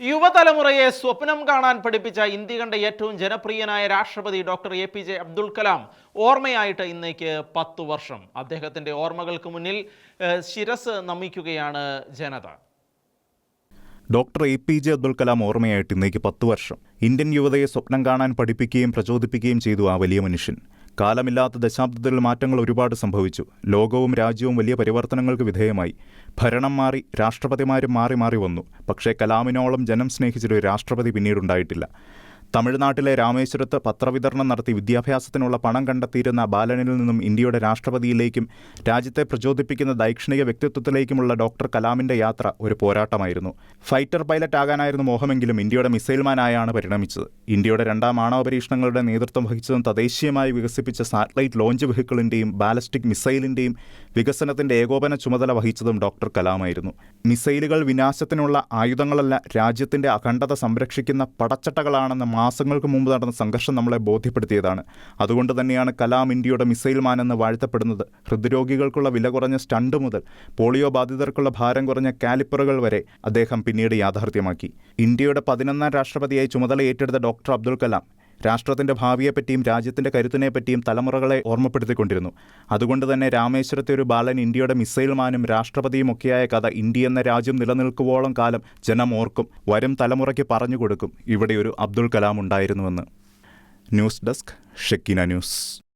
യുവതലമുറയെ സ്വപ്നം കാണാൻ പഠിപ്പിച്ച ഇന്ത്യ കണ്ട ഏറ്റവും ജനപ്രിയനായ രാഷ്ട്രപതി doctor A P J Abdul Kalam ഓർമ്മയായിട്ട് ഇന്നേക്ക് പത്തു വർഷം. അദ്ദേഹത്തിന്റെ ഓർമ്മകൾക്ക് മുന്നിൽ ശിരസ് നമിക്കുകയാണ് ജനത. Doctor A P J Abdul Kalam ഓർമ്മയായിട്ട് ഇന്നേക്ക് പത്തു വർഷം. ഇന്ത്യൻ യുവതയെ സ്വപ്നം കാണാൻ പഠിപ്പിക്കുകയും പ്രചോദിപ്പിക്കുകയും ചെയ്തു ആ വലിയ മനുഷ്യൻ. കാലമില്ലാത്ത ദശാബ്ദത്തിൽ മാറ്റങ്ങൾ ഒരുപാട് സംഭവിച്ചു. ലോകവും രാജ്യവും വലിയ പരിവർത്തനങ്ങൾക്ക് വിധേയമായി. ഭരണം മാറി രാഷ്ട്രപതിമാരും മാറി മാറി വന്നു. പക്ഷേ കലാമിനോളം ജനം സ്നേഹിച്ചൊരു രാഷ്ട്രപതി പിന്നീടുണ്ടായിട്ടില്ല. തമിഴ്നാട്ടിലെ രാമേശ്വരത്ത് പത്രവിതരണം നടത്തി വിദ്യാഭ്യാസത്തിനുള്ള പണം കണ്ടെത്തിയിരുന്ന ബാലനിൽ നിന്നും ഇന്ത്യയുടെ രാഷ്ട്രപതിയിലേക്കും രാജ്യത്തെ പ്രചോദിപ്പിക്കുന്ന ദൈക്ഷണിക വ്യക്തിത്വത്തിലേക്കുമുള്ള ഡോക്ടർ കലാമിന്റെ യാത്ര ഒരു പോരാട്ടമായിരുന്നു. ഫൈറ്റർ പൈലറ്റ് ആകാനായിരുന്നു മോഹമെങ്കിലും ഇന്ത്യയുടെ മിസൈൽമാനായാണ് പരിണമിച്ചത്. ഇന്ത്യയുടെ രണ്ടാം ആണവ പരീക്ഷണങ്ങളുടെ നേതൃത്വം വഹിച്ചതും തദ്ദേശീയമായി വികസിപ്പിച്ച സാറ്റലൈറ്റ് ലോഞ്ച് വെഹിക്കിളിന്റെയും ബാലസ്റ്റിക് മിസൈലിന്റെയും വികസനത്തിന്റെ ഏകോപന ചുമതല വഹിച്ചതും ഡോക്ടർ കലാമായിരുന്നു. മിസൈലുകൾ വിനാശത്തിനുള്ള ആയുധങ്ങളല്ല രാജ്യത്തിന്റെ അഖണ്ഡത സംരക്ഷിക്കുന്ന പടച്ചട്ടകളാണെന്ന് മാസങ്ങൾക്ക് മുമ്പ് നടന്ന സംഘർഷം നമ്മളെ ബോധ്യപ്പെടുത്തിയതാണ്. അതുകൊണ്ട് തന്നെയാണ് കലാം ഇന്ത്യയുടെ മിസൈൽ മാൻ എന്ന് വാഴ്ത്തപ്പെടുന്നത്. ഹൃദ്രോഗികൾക്കുള്ള വില കുറഞ്ഞ സ്റ്റണ്ട് മുതൽ പോളിയോ ബാധിതർക്കുള്ള ഭാരം കുറഞ്ഞ കാലിപ്പറുകൾ വരെ അദ്ദേഹം പിന്നീട് യാഥാർത്ഥ്യമാക്കി. ഇന്ത്യയുടെ പതിനൊന്നാം രാഷ്ട്രപതിയായി ചുമതല ഏറ്റെടുത്ത ഡോക്ടർ അബ്ദുൽ കലാം. രാഷ്ട്രത്തിന്റെ ഭാവിയെപ്പറ്റിയും രാജ്യത്തിന്റെ കരുത്തിനെപ്പറ്റിയും തലമുറകളെ ഓർമ്മപ്പെടുത്തിക്കൊണ്ടിരുന്നു. അതുകൊണ്ട് തന്നെ രാമേശ്വരത്തെ ഒരു ബാലൻ ഇന്ത്യയുടെ മിസൈൽമാനും രാഷ്ട്രപതിയും ഒക്കെയായ കഥ ഇന്ത്യ എന്ന രാജ്യം നിലനിൽക്കുവോളം കാലം ജനം ഓർക്കും വരും തലമുറയ്ക്ക് പറഞ്ഞു കൊടുക്കും ഇവിടെ ഒരു കലാം ഉണ്ടായിരുന്നുവെന്ന്. News desk Shekkina news.